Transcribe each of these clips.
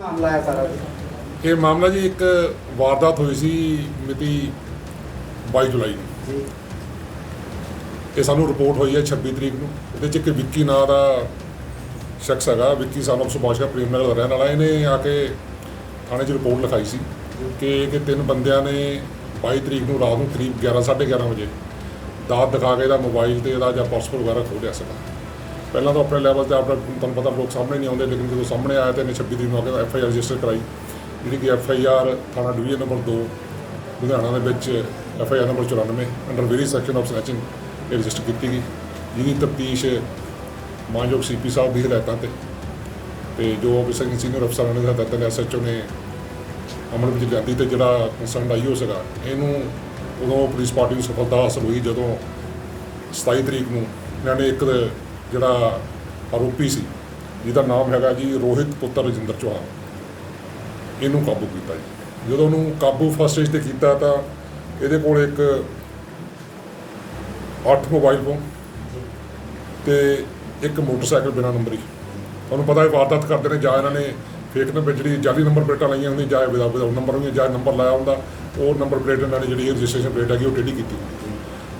ਮਾਮਲਾ ਹੈ ਸਾਰਾ ਜੀ ਇਹ ਮਾਮਲਾ ਜੀ ਇੱਕ ਵਾਰਦਾਤ ਹੋਈ ਸੀ ਮਿਤੀ 22 ਜੁਲਾਈ ਨੂੰ ਜੀ। ਇਹ ਸਾਨੂੰ ਰਿਪੋਰਟ ਹੋਈ ਹੈ 26 ਤਰੀਕ ਨੂੰ। ਉਹਦੇ ਚ ਇੱਕ ਵਿੱਕੀ ਨਾਂ ਦਾ ਸ਼ਖਸ ਹੈਗਾ ਵਿੱਕੀ ਸਾਨੂੰ ਸੁਭਾਸ਼ ਦਾ ਪ੍ਰੇਮ ਨਗਰ ਦਾ ਰਹਿਣ ਵਾਲਾ। ਇਹਨੇ ਆ ਕੇ ਥਾਣੇ 'ਚ ਰਿਪੋਰਟ ਲਿਖਾਈ ਸੀ ਕਿ ਕਿ ਤਿੰਨ ਬੰਦਿਆਂ ਨੇ 22 ਤਰੀਕ ਨੂੰ ਰਾਤ ਨੂੰ ਕਰੀਬ 11 11:30 ਵਜੇ ਦਾਤ ਦਿਖਾ ਕੇ ਇਹਦਾ ਮੋਬਾਈਲ ਤੇ ਇਹਦਾ ਜਾਂ ਪਰਸ ਵਗੈਰਾ ਖੋਹ ਲਿਆ ਸੀਗਾ। ਪਹਿਲਾਂ ਤਾਂ ਆਪਣੇ ਲੈਵਲ ਤੇ ਆਪਣਾ ਤੁਹਾਨੂੰ ਪਤਾ ਲੋਕ ਸਾਹਮਣੇ ਨਹੀਂ ਆਉਂਦੇ, ਲੇਕਿਨ ਜਦੋਂ ਸਾਹਮਣੇ ਆਇਆ ਤੇ ਇਹਨੇ 26 ਤਰੀਕ ਨੂੰ ਆ ਕੇ ਐਫ ਆਈ ਆਰ ਰਜਿਸਟਰ ਕਰਾਈ। ਜਿਹੜੀ ਕਿ ਐਫ ਆਈ ਆਰ ਥਾਣਾ ਡਿਵੀਜ਼ਨ ਨੰਬਰ 2 ਲੁਧਿਆਣਾ ਦੇ ਵਿੱਚ F I R number 94 under very section of snatching ਇਹ ਰਜਿਸਟਰ ਕੀਤੀ ਗਈ। ਜਿਹਦੀ ਤਫਤੀਸ਼ ਮਾਨਯੋਗ ਸੀਪੀ ਸਾਹਿਬ ਦੀ ਹਦਾਇਤਾਂ ਤੇ। ਤੇ ਜੋ ਆਫਿਸਰ ਸੀਨੀਅਰ ਅਫਸਰਾਂ ਨੇ ਹਦਾਇਤਾਂ ਦੇ ਐਸਐਚਓ ਨੇ ਅਮਲ ਵਿੱਚ ਲਿਆਂਦੀ ਤੇ ਜਿਹੜਾ ਕੰਸਰਨ ਆਈਓ ਸੀਗਾ, ਇਹਨੂੰ ਉਦੋਂ ਪੁਲਿਸ ਪਾਰਟੀ ਨੂੰ ਸਫਲਤਾ ਹਾਸਲ ਹੋਈ ਜਦੋਂ 27 ਤਰੀਕ ਨੂੰ ਇਹਨਾਂ ਨੇ ਇੱਕ ਜਿਹੜਾ ਆਰੋਪੀ ਸੀ, ਜਿਹਦਾ ਨਾਮ ਹੈਗਾ ਜੀ ਰੋਹਿਤ ਪੁੱਤਰ ਰਜਿੰਦਰ ਚੌਹਾਨ। ਇਹਨੂੰ ਕਾਬੂ ਕੀਤਾ ਜੀ। ਜਦੋਂ ਉਹਨੂੰ ਕਾਬੂ ਫਸਟ ਸਟੇਜ ਤੇ ਕੀਤਾ ਤਾਂ ਇਹਦੇ ਕੋਲ ਇੱਕ 8 ਮੋਬਾਈਲ ਫੋਨ ਤੇ ਇੱਕ ਮੋਟਰਸਾਈਕਲ ਬਿਨਾਂ ਨੰਬਰੀ ਤੁਹਾਨੂੰ ਪਤਾ ਹੈ ਵਾਰਦਾਤ ਕਰਦੇ ਨੇ, ਜਾਂ ਇਹਨਾਂ ਨੇ ਫੇਕ ਨੰਬਰ ਜਿਹੜੀ ਜਾਲੀ ਨੰਬਰ ਪਲੇਟਾਂ ਲਾਈਆਂ ਹੁੰਦੀਆਂ, ਜਾਂ ਵਿਦਾ ਵਿਦਾ ਨੰਬਰ ਹੁੰਦੀਆਂ, ਜਾਂ ਨੰਬਰ ਲਾਇਆ ਹੁੰਦਾ, ਉਹ ਨੰਬਰ ਪਲੇਟ ਇਹਨਾਂ ਨੇ ਜਿਹੜੀ ਰਜਿਸਟ੍ਰੇਸ਼ਨ ਪਲੇਟ ਹੈਗੀ ਉਹ ਟੇਢੀ ਕੀਤੀ।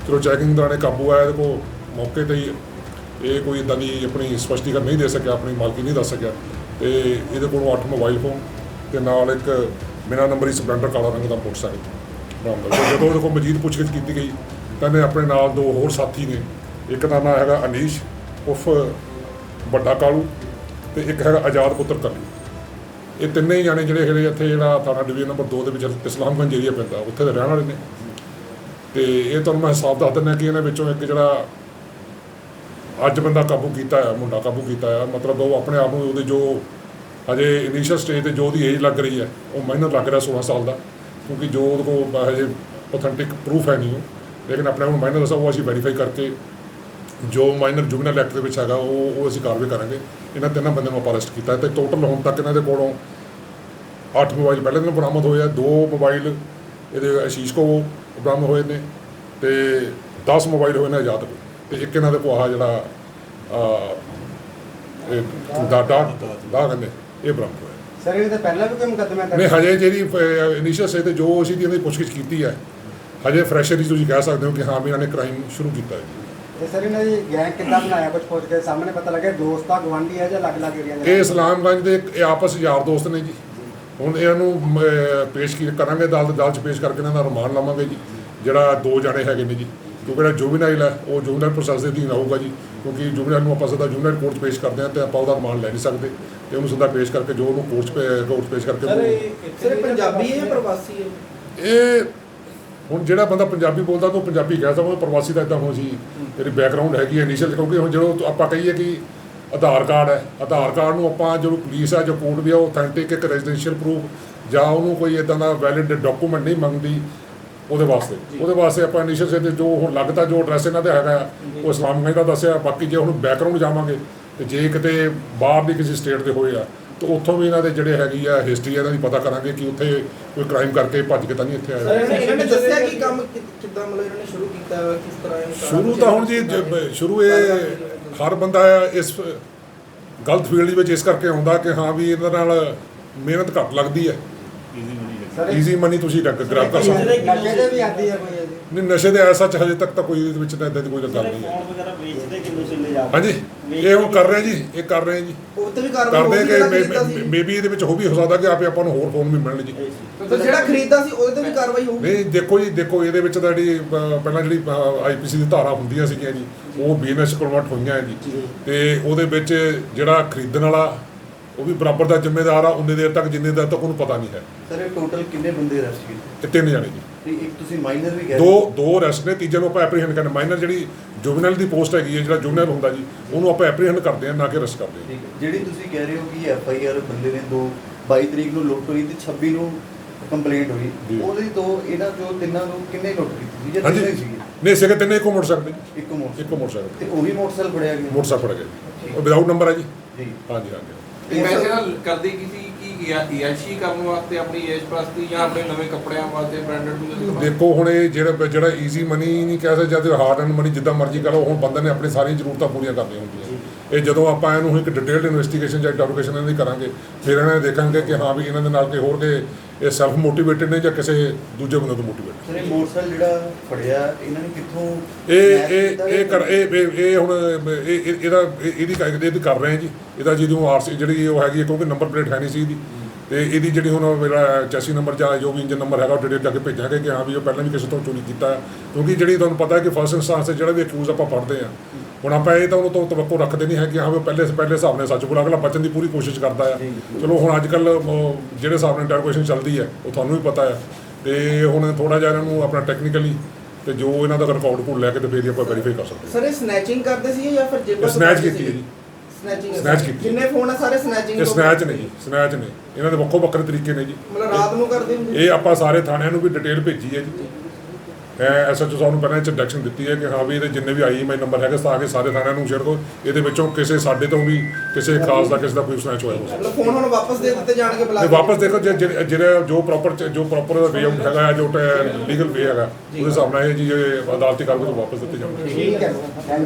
ਚਲੋ ਚੈਕਿੰਗ ਦੌਰਾਨ ਇਹ ਕਾਬੂ ਆਇਆ ਇਹਦੇ ਕੋਲ ਮੌਕੇ ਤੇ ਹੀ ਇਹ ਕੋਈ ਇਦਾਂ ਦੀ ਆਪਣੀ ਸਪਸ਼ਟੀਕਰਨ ਨਹੀਂ ਦੇ ਸਕਿਆ, ਆਪਣੀ ਮਾਲਕੀ ਨਹੀਂ ਦੱਸ ਸਕਿਆ। ਤੇ ਇਹਦੇ ਕੋਲੋਂ 8 ਮੋਬਾਈਲ ਫੋਨ ਤੇ ਨਾਲ ਇੱਕ ਬਿਨਾਂ ਨੰਬਰੀ ਸਪਲੈਂਡਰ ਕਾਲਾ ਰੰਗ ਦਾ ਮੋਟਰਸਾਈਕਲ ਬਰਾਮਦ ਹੋਇਆ। ਜਦੋਂ ਉਹਦੇ ਕੋਲ ਮਜੀਦ ਪੁੱਛਗਿੱਛ ਕੀਤੀ ਗਈ, ਤਾਂ ਇਹਨੇ ਆਪਣੇ ਨਾਲ ਦੋ ਹੋਰ ਸਾਥੀ ਨੇ। ਇੱਕ ਦਾ ਨਾਮ ਹੈਗਾ ਅਨੀਸ਼, ਉਫ, ਵੱਡਾ ਕਾਲੂ ਤੇ ਇੱਕ ਹੈਗਾ ਆਜ਼ਾਦ ਪੁੱਤਰ ਕੱਲੂ ਇਹ ਤਿੰਨੇ ਹੀ ਜਾਣੇ ਜਿਹੜੇ ਹੈਗੇ ਇੱਥੇ ਜਿਹੜਾ ਥਾਣਾ ਡਿਵੀਜ਼ਨ ਨੰਬਰ 2 ਦੇ ਵਿੱਚ ਇਸਲਾਮਗੰਜ ਏਰੀਆ ਪੈਂਦਾ, ਉੱਥੇ ਦੇ ਰਹਿਣ ਵਾਲੇ ਨੇ। ਤੇ ਇਹ ਤੁਹਾਨੂੰ ਮੈਂ ਹਿਸਾਬ ਦੱਸ ਦਿੰਦਾ ਕਿ ਇਹਨਾਂ ਵਿੱਚੋਂ ਇੱਕ ਜਿਹੜਾ ਅੱਜ ਬੰਦਾ ਕਾਬੂ ਕੀਤਾ ਹੈ ਮੁੰਡਾ ਕਾਬੂ ਕੀਤਾ ਹੈ ਮਤਲਬ ਉਹ ਆਪਣੇ ਆਪ ਨੂੰ ਉਹਦੇ ਜੋ ਹਜੇ ਇਨੀਸ਼ੀਅਲ ਸਟੇਜ ਤੇ ਜੋ ਉਹਦੀ ਏਜ ਲੱਗ ਰਹੀ ਹੈ ਉਹ ਮਾਈਨਰ ਲੱਗ ਰਿਹਾ 16 ਸਾਲ ਦਾ, ਕਿਉਂਕਿ ਜੋ ਉਹਦੇ ਕੋਲ ਹਜੇ ਆਥੈਂਟਿਕ ਪ੍ਰੂਫ ਹੈ ਨਹੀਂ ਉਹ, ਲੇਕਿਨ ਆਪਣੇ ਆਪ ਨੂੰ ਮਾਈਨਰ ਦੱਸਾ, ਉਹ ਅਸੀਂ ਵੈਰੀਫਾਈ ਕਰਕੇ ਜੋ ਮਾਈਨਰ ਜੁਗਨਲ ਐਕਟ ਦੇ ਵਿੱਚ ਹੈਗਾ, ਉਹ ਉਹ ਅਸੀਂ ਕਾਰਵਾਈ ਕਰਾਂਗੇ। ਇਹਨਾਂ ਤਿੰਨਾਂ ਬੰਦਿਆਂ ਨੂੰ ਆਪਾਂ ਅਰੈਸਟ ਕੀਤਾ ਹੈ ਤੇ ਟੋਟਲ ਹੁਣ ਤੱਕ ਇਹਨਾਂ ਦੇ ਕੋਲੋਂ 8 ਮੋਬਾਈਲ ਪਹਿਲਾਂ ਦਿਨ ਬਰਾਮਦ ਹੋਏ ਆ, ਦੋ ਮੋਬਾਈਲ ਇਹਦੇ ਆਸ਼ੀਸ਼ ਕੋ ਬਰਾਮਦ ਹੋਏ ਨੇ ਤੇ 10 ਮੋਬਾਈਲ ਹੋਏ ਨੇ ਆਜ਼ਾਦ ਕੋਲ ਤੇ ਇੱਕ ਇਹਨਾਂ ਦੇ ਕੋਲ ਆਹ ਜਿਹੜਾ ਇਹ ਦਾ ਦਾ ਕਹਿੰਦੇ ਇਹ ਬਰਾਮਦ ਹੋਇਆ। ਸਰ ਇਹ ਤਾਂ ਪਹਿਲਾਂ ਵੀ ਕੋਈ ਮੁਕੱਦਮਾ ਨਹੀਂ ਹਜੇ ਜਿਹੜੀ ਇਨੀਸ਼ੀਅਲ ਸੇ ਤੇ ਜੋ ਅਸੀਂ ਦੀ ਪੁੱਛਗਿੱਛ ਕੀਤੀ ਹੈ ਹਜੇ ਫਰੈਸ਼ਰ ਹੀ ਤੁਸੀਂ ਕਹਿ ਸਕਦੇ ਹੋ ਕਿ ਹਾਂ ਵੀ ਇਹਨਾਂ ਨੇ ਕ੍ਰਾਈਮ ਸ਼ੁਰੂ ਕੀਤਾ ਹੈ। ਤੇ ਸਰ ਇਹਨਾਂ ਦੀ ਗੈਂਗ ਕਿੱਦਾਂ ਬਣਾਇਆ ਕੁਝ ਪੁੱਛ ਕੇ ਸਾਹਮਣੇ ਪਤਾ ਲੱਗਿਆ ਦੋਸਤ ਗਵਾਂਢੀ ਹੈ ਜਾਂ ਅਲੱਗ-ਅਲੱਗ ਏਰੀਆ ਦੇ ਇਹ ਇਸਲਾਮਗੰਜ ਦੇ ਇੱਕ- ਇਹ ਆਪਸ ਯਾਰ ਦੋਸਤ ਨੇ ਜੀ। ਹੁਣ ਇਹਨਾਂ ਨੂੰ ਪੇਸ਼ ਕੀ ਕਰਾਂਗੇ ਅਦਾਲਤ ਅਦਾਲਤ 'ਚ ਪੇਸ਼ ਕਰਕੇ ਇਹਨਾਂ ਦਾ ਰਿਮਾਂਡ ਲਵਾਂਗੇ ਜੀ ਜਿਹੜਾ ਦੋ ਜਣੇ ਹੈਗੇ ਨੇ ਜੀ। ਕਿਉਂਕਿ ਜਿਹੜਾ ਜੁਵਨਾਈਲ ਹੈ ਉਹ ਜੁਵਨਾਈਲ ਪ੍ਰੋਸੈਸ ਦੇ ਅਧੀਨ ਆਊਗਾ ਜੀ। ਕਿਉਂਕਿ ਜੁਵਨਾਈਲ ਨੂੰ ਆਪਾਂ ਸਿੱਧਾ ਜੁਵਨਾਈਲ ਕੋਰਟ 'ਚ ਪੇਸ਼ ਕਰਦੇ ਹਾਂ ਤੇ ਆਪਾਂ ਉਹਦਾ ਰਿਮਾਂਡ ਲੈ ਨਹੀਂ ਸਕਦੇ। ਤੇ ਉਹਨੂੰ ਸਿੱਧਾ ਪੇਸ਼ ਕਰਕੇ ਜੋ ਉਹਨੂੰ ਕੋਰਟ ਕੋਰਟ ਪੇਸ਼ ਕਰਕੇ ਸਰ ਪੰਜਾਬੀ ਹੈ ਜਾਂ ਪ੍ਰਵਾਸੀ ਹੈ? ਇਹ ਹੁਣ ਜਿਹੜਾ ਬੰਦਾ ਪੰਜਾਬੀ ਬੋਲਦਾ ਤਾਂ ਉਹ ਪੰਜਾਬੀ ਕਹਿ ਸਕਦਾ ਪ੍ਰਵਾਸੀ ਦਾ ਇਦਾਂ ਹੁਣ ਜੀ ਜਿਹੜੀ ਬੈਕਗ੍ਰਾਉਂਡ ਹੈਗੀ ਹੈ ਇਨੀਸ਼ੀਅਲ ਕਿਉਂਕਿ ਹੁਣ ਜਦੋਂ ਆਪਾਂ ਕਹੀਏ ਕਿ ਆਧਾਰ ਕਾਰਡ ਹੈ ਆਧਾਰ ਕਾਰਡ ਨੂੰ ਆਪਾਂ ਜਦੋਂ ਪੁਲਿਸ ਆ ਜੋ ਕੋਰਟ ਵੀ ਆ ਉਹ ਅਥੈਂਟਿਕ ਇੱਕ ਰੈਜ਼ੀਡੈਂਸ਼ੀਅਲ ਪ੍ਰੂਫ ਜਾਂ ਉਹਨੂੰ ਕੋਈ ਇਦਾਂ ਦਾ ਵੈਲਿਡ ਡਾਕੂਮੈਂਟ ਨਹੀਂ ਮੰਗਦੀ ਉਹਦੇ ਵਾਸਤੇ। ਉਹਦੇ ਵਾਸਤੇ ਆਪਾਂ ਇਨੀਸ਼ੀਅਲ ਸੇ ਤੇ ਜੋ ਹੁਣ ਲੱਗਦਾ ਜੋ ਐਡਰੈਸ ਇਹਨਾਂ ਦਾ ਹੈਗਾ ਉਹ ਇਸਲਾਮਗੰਜ ਦਾ ਦੱਸਿਆ ਬਾਕੀ ਜੇ ਹੁਣ ਬੈਕਗ੍ਰਾਉਂਡ ਜਾਵਾਂਗੇ ਤੇ ਜੇ ਕਿਤੇ ਬਾਹਰ ਦੀ ਕਿਸੇ ਸਟੇਟ ਦੇ ਹੋਏ ਆ ਤਾਂ ਉੱਥੋਂ ਵੀ ਇਹਨਾਂ ਦੇ ਜਿਹੜੇ ਹੈਗੀ ਆ ਹਿਸਟਰੀ ਇਹਨਾਂ ਦੀ ਪਤਾ ਕਰਾਂਗੇ ਕਿ ਉੱਥੇ ਕੋਈ ਕ੍ਰਾਈਮ ਕਰਕੇ ਭੱਜ ਕੇ ਤਾਂ ਨਹੀਂ ਇੱਥੇ ਆਇਆ ਸਰ ਇਹਨਾਂ ਨੇ ਦੱਸਿਆ ਕਿ ਕੰਮ ਕਿੱਦਾਂ ਮਤਲਬ ਇਹਨਾਂ ਨੇ ਸ਼ੁਰੂ ਕੀਤਾ ਹੈ ਕਿਸ ਤਰ੍ਹਾਂ ਇਹ ਸਾਰਾ ਤਾਂ ਹੁਣ ਜੀ ਸ਼ੁਰੂ ਇਹ ਹਰ ਬੰਦਾ ਇਸ ਗਲਤ ਫੀਲਡ ਵਿੱਚ ਇਸ ਕਰਕੇ ਆਉਂਦਾ ਕਿ ਹਾਂ ਵੀ ਇਹਨਾਂ ਨਾਲ ਮਿਹਨਤ ਘੱਟ ਲੱਗਦੀ ਹੈ। ਈਜ਼ੀ ਮਨੀ ਤੁਸੀਂ ਗ੍ਰੈਬ ਕਰ ਸਕਦੇ। ਨਸ਼ੇ ਦੇ ਵੀ ਆਦੀ ਹੈ ਕੋਈ ਇਹਦੀ। ਨਹੀਂ ਨਸ਼ੇ ਦੇ ਐਸਾ ਚ ਹਜੇ ਤੱਕ ਤਾਂ ਕੋਈ ਇਹਦੇ ਵਿੱਚ ਤਾਂ ਇਦਾਂ ਦੀ ਕੋਈ ਗੱਲ ਨਹੀਂ ਹੈ। ਫੋਨ ਵਗੈਰਾ ਵੇਚਦੇ ਕਿੰਨੂੰ ਚੱਲੇ ਜਾ ਹਾਂਜੀ ਇਹ ਹੁਣ ਕਰ ਰਹੇ ਜੀ ਇਹ ਕਰ ਰਹੇ ਜੀ। ਉਹ ਤੇ ਵੀ ਕਰਦੇ ਕਿ ਮੇਬੀ ਇਹਦੇ ਵਿੱਚ ਹੋ ਵੀ ਹੋ ਸਕਦਾ ਕਿ ਆਪੇ ਆਪਾਂ ਨੂੰ ਹੋਰ ਫੋਨ ਵੀ ਮਿਲਣ ਜੀ। ਸਰ ਜਿਹੜਾ ਖਰੀਦਦਾ ਸੀ ਉਹਦੇ ਤੇ ਵੀ ਕਾਰਵਾਈ ਹੋਊਗੀ? ਨਹੀਂ ਦੇਖੋ ਜੀ ਦੇਖੋ ਇਹਦੇ ਵਿੱਚ ਤਾਂ ਜਿਹੜੀ ਪਹਿਲਾਂ ਜਿਹੜੀ ਆਈਪੀਸੀ ਦੀ ਧਾਰਾ ਹੁੰਦੀਆਂ ਸੀਗੀਆਂ ਜੀ ਉਹ ਬੀਐਨਐਸ ਕਨਵਰਟ ਹੋਈਆਂ ਹੈ ਜੀ। ਤੇ ਉਹਦੇ ਵਿੱਚ ਜਿਹੜਾ ਖਰੀਦਣ ਵਾਲਾ ਉਹ ਵੀ ਬਰਾਬਰ ਦਾ ਜ਼ਿੰਮੇਦਾਰ ਆ ਉਨੇ ਦੇਰ ਤੱਕ ਜਿੰਨੇ ਦੇਰ ਤੱਕ ਉਹਨੂੰ ਪਤਾ ਨਹੀਂ ਹੈ। ਸਰ ਇਹ ਟੋਟਲ ਕਿੰਨੇ ਬੰਦੇ ਅਰੈਸਟ ਕੀਤੇ? ਇਹ ਤਿੰਨ ਜਾਣੇ ਜੀ। ਤੇ ਇੱਕ ਤੁਸੀਂ ਮਾਈਨਰ ਵੀ ਕਹਿ ਦੋ ਦੋ ਅਰੈਸਟ ਨੇ ਤੀਜੇ ਨੂੰ ਆਪਾਂ ਐਪਰੀਹੈਂਡ ਕਰਨਾ। ਮਾਈਨਰ ਜਿਹੜੀ ਜੁਵਨਲ ਦੀ ਪੋਸਟ ਹੈਗੀ ਹੈ ਜਿਹੜਾ ਜੁਵਨਲ ਹੁੰਦਾ ਜੀ ਉਹਨੂੰ ਆਪਾਂ ਐਪਰੀਹੈਂਡ ਕਰਦੇ ਹਾਂ ਨਾ ਕਿ ਅਰੈਸਟ ਕਰਦੇ ਹਾਂ। ਠੀਕ ਹੈ। ਜਿਹੜੀ ਤੁਸੀਂ ਕਹਿ ਰਹੇ ਹੋ ਕਿ ਐਫ ਆਈ ਆਰ ਬੰਦੇ ਨੇ ਦੋ 22 ਤਰੀਕ ਨੂੰ ਲੁੱਟ ਹੋਈ ਤੇ 26 ਨੂੰ ਕੰਪਲੇਂਟ ਹੋਈ ਜੀ। ਉਹਦੇ ਤੋਂ ਇਹਨਾਂ ਜੋ ਤਿੰਨਾਂ ਨੂੰ ਕਿੰਨੇ ਲੁੱਟ ਕੀਤੀ ਸੀ? ਜਾਂ ਹਾਂਜੀ। ਹੀ ਸੀਗੇ? ਨਹੀਂ ਸੀਗੇ ਤਿੰਨੇ ਇੱਕੋ ਮੋਟਰਸਾਈਕਲ ਤੇ ਇੱਕ ਮੋਟਰਸਾਈਕਲ। ਇੱਕੋ ਮੋਟਰਸਾਈਕਲ ਤੇ। ਉਹ ਵੀ ਮੋਟਰਸਾਈਕਲ ਫੜਿਆ ਗਿਆ? ਮੋਟਰਸਾਈਕਲ ਫੜ ਗਏ ਉਹ ਵਿਦਆਊਟ ਨੰਬਰ ਹੈ ਜੀ। ਜੀ। ਹਾਂਜੀ ਹਾਂਜੀ। ਤੇ ਵੈਸੇ ਨਾਲ ਕਰਦੇ ਕੀ ਸੀ ਕਿ ਯਾਸ਼ੀ ਕਰਨ ਵਾਸਤੇ ਆਪਣੀ ਏਜ ਪ੍ਰਸਤੀ ਜਾਂ ਆਪਣੇ ਨਵੇਂ ਕੱਪੜਿਆਂ ਵਾਸਤੇ ਬ੍ਰਾਂਡਡ ਦੇਖੋ ਹੁਣ ਇਹ ਜਿਹੜਾ ਜਿਹੜਾ ਈਜ਼ੀ ਮਨੀ ਨਹੀਂ ਕਹਿ ਸਕਦੇ ਜਦ ਹਾਰਡ ਐਂਡ ਮਨੀ ਜਿੱਦਾਂ ਮਰਜ਼ੀ ਕਰੋ ਹੁਣ ਬੰਦੇ ਨੇ ਆਪਣੀ ਸਾਰੀਆਂ ਜ਼ਰੂਰਤਾਂ ਪੂਰੀਆਂ ਕਰਨੀਆਂ ਹੁੰਦੀਆਂ ਇਹ ਜਦੋਂ ਆਪਾਂ ਇਹਨੂੰ ਇੱਕ ਡਿਟੇਲਡ ਇਨਵੈਸਟੀਗੇਸ਼ਨ ਜਾਂ ਇੰਟਰੋਗੇਸ਼ਨ ਇਹਨਾਂ ਦੀ ਕਰਾਂਗੇ ਫਿਰ ਇਹਨਾਂ ਨੇ ਦੇਖਾਂਗੇ ਕਿ ਹਾਂ ਵੀ ਇਹਨਾਂ ਦੇ ਨਾਲ ਕੋਈ ਹੋਰ ਕੇ ਇਹ ਸੈਲਫ ਮੋਟੀਵੇਟਡ ਨੇ ਜਾਂ ਕਿਸੇ ਦੂਜੇ ਬੰਦੇ ਤੋਂ ਮੋਟੀਵੇਟਡ ਸਰ ਇਹ ਮੋਟਰਸਾਈਕਲ ਜਿਹੜਾ ਫੜਿਆ ਇਹਨਾਂ ਨੇ ਕਿੱਥੋਂ ਇਹ ਇਹ ਇਹ ਕਰ ਇਹ ਹੁਣ ਇਹ ਇਹ- ਇਹਦਾ ਇਹ- ਇਹਦੀ ਕਰ- ਇਹਦੀ ਕਰ ਰਹੇ ਜੀ। ਇਹਦਾ ਜਿਹਨੂੰ ਆਰਸੀ ਜਿਹੜੀ ਉਹ ਹੈਗੀ ਕਿਉਂਕਿ ਨੰਬਰ ਪਲੇਟ ਹੈ ਨਹੀਂ ਸੀ ਇਹਦੀ। ਤੇ ਇਹਦੀ ਜਿਹੜੀ ਹੁਣ ਮੇਰਾ ਚੈਸੀ ਨੰਬਰ ਜਾਂ ਜੋ ਵੀ ਇੰਜਨ ਨੰਬਰ ਹੈਗਾ ਉਹ ਡਿਟੇਲ ਜਾ ਕੇ ਭੇਜਾਂਗੇ ਕਿ ਹਾਂ ਵੀ ਉਹ ਪਹਿਲਾਂ ਵੀ ਕਿਸੇ ਤੋਂ ਚੋਰੀ ਕੀਤਾ ਕਿਉਂਕਿ ਜਿਹੜੀ ਤੁਹਾਨੂੰ ਪਤਾ ਹੈ ਕਿ ਫਸਟ ਇੰਸਟੈਂਸ ਤੇ ਜਿਹੜਾ ਵੀ ਅਕਿਊਜ਼ ਆਪਾਂ ਫੜਦੇ ਆ ਹੁਣ ਆਪਾਂ ਇਹ ਤਾਂ ਉਹਨੂੰ ਤੋਂ ਤਵੱਕੋ ਰੱਖਦੇ ਨਹੀਂ ਹੈ ਕਿ ਹਾਂ ਵੀ ਉਹ ਪਹਿਲੇ ਪਹਿਲੇ ਹਿਸਾਬ ਨਾਲ ਸੱਚ ਬੋਲਾ ਅਗਲਾ ਬਚਣ ਦੀ ਪੂਰੀ ਕੋਸ਼ਿਸ਼ ਕਰਦਾ ਆ ਚਲੋ ਹੁਣ ਅੱਜ ਕੱਲ ਜਿਹੜੇ ਹਿਸਾਬ ਨਾਲ ਇੰਟਰੋਗੇਸ਼ਨ ਚੱਲਦੀ ਹੈ ਉਹ ਤੁਹਾਨੂੰ ਵੀ ਪਤਾ ਹੈ। ਤੇ ਹੁਣ ਥੋੜਾ ਜਿਹਾ ਇਹਨਾਂ ਨੂੰ ਆਪਣਾ ਟੈਕਨੀਕਲੀ ਤੇ ਜੋ ਇਹਨਾਂ ਦਾ ਰਿਕਾਰਡ ਕੋਲ ਲੈ ਕੇ ਤੇ ਫੇਰ ਹੀ ਆਪਾਂ ਵੈਰੀਫਾਈ ਕਰ ਸਕਦੇ ਸਰ ਇਹ ਸਨੈਚਿੰਗ ਕਰਦੇ ਸੀ ਜਾਂ ਫਿਰ ਜੇਬਾਂ ਸਨੈਚ ਕੀਤੀ ਹੈ ਜੀ। ਸਨੈਚਿੰਗ Snatch ਕੀਤੀ। ਜਿੰਨੇ ਫੋਨ ਆ ਸਾਰੇ ਸਨੈਚਿੰਗ ਇਹ ਸਨੈਚ ਨੇ ਜੀ ਸਨੈਚ ਨੇ ਇਹਨਾਂ ਦੇ ਵੱਖੋ ਵੱਖਰੇ ਤਰੀਕੇ ਨੇ ਜੀ। ਮਤਲਬ ਰਾਤ ਨੂੰ ਕਰਦੇ ਹੁੰਦੇ। ਇਹ ਆਪਾਂ ਸਾਰੇ ਥਾਣਿਆਂ ਨੂੰ ਵੀ ਡਿਟੇਲ ਭੇਜੀ ਹੈ ਜੀ। ਐਸਐਚਓ ਸਾਹਿਬ ਨੂੰ ਪਹਿਲਾਂ ਡਾਇਰੈਕਸ਼ਨ ਦਿੱਤੀ ਹੈ ਕਿ ਹਾਂ ਵੀ ਇਹਦੇ ਜਿੰਨੇ ਵੀ ਆਈਐਮਆਈ ਨੰਬਰ ਹੈਗੇ ਤਾਂ ਕਿ ਸਾਰੇ ਥਾਣਿਆਂ ਨੂੰ ਸ਼ੇਅਰ ਕਰੋ। ਇਹਦੇ ਵਿੱਚੋਂ ਕਿਸੇ ਸਾਡੇ ਤੋਂ ਵੀ ਕਿਸੇ ਖਾਸ ਦਾ ਕਿਸੇ ਦਾ ਕੋਈ ਸਨੈਚ ਹੋਇਆ ਹੋ ਸਕਦਾ ਮਤਲਬ ਫੋਨ ਹੁਣ ਵਾਪਸ ਦੇ ਦਿੱਤੇ ਜਾਣਗੇ ਬੁਲਾ ਤੇ ਕੇ? ਵਾਪਸ ਦੇਖੋ ਜੇ- ਜਿਹੜੇ ਜਿਹੜੇ ਜੋ ਪ੍ਰੋਪਰ ਜੋ ਪ੍ਰੋਪਰ ਵੇ ਆਊਟ ਹੈਗਾ ਜੋ ਲੀਗਲ ਵੇ ਹੈਗਾ ਉਹਦੇ ਹਿਸਾਬ ਨਾਲ ਇਹ ਜੀ ਇਹ ਅਦਾਲਤੀ ਕਾਰਵਾਈ ਤੋਂ ਵਾਪਸ ਦਿੱਤੇ ਜਾਣਗੇ। ਠੀਕ ਹੈ। ਥੈਂਕ